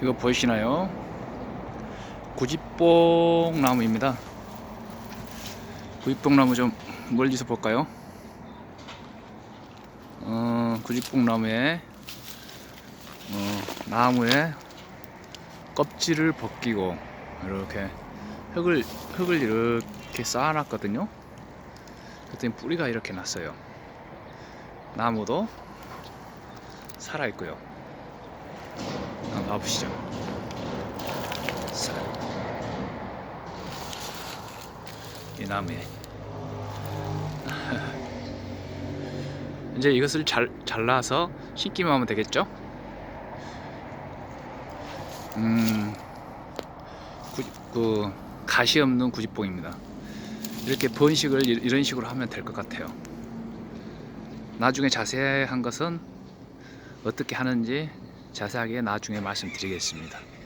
이거 보이시나요? 구지뽕 나무입니다. 구지뽕 나무 좀 멀리서 볼까요? 어, 구지뽕 나무에 어, 나무에 껍질을 벗기고 이렇게 흙을 흙을 이렇게 쌓아놨거든요. 그랬더니 뿌리가 이렇게 났어요. 나무도 살아 있고요. 한번 봐보시죠. 자, 이 나무에 이제 이것을 잘 잘라서 심기만 하면 되겠죠? 음, 구, 그 가시 없는 구지뽕입니다. 이렇게 번식을 이- 이런 식으로 하면 될 것 같아요. 나중에 자세한 것은 어떻게 하는지 자세하게 나중에 말씀드리겠습니다.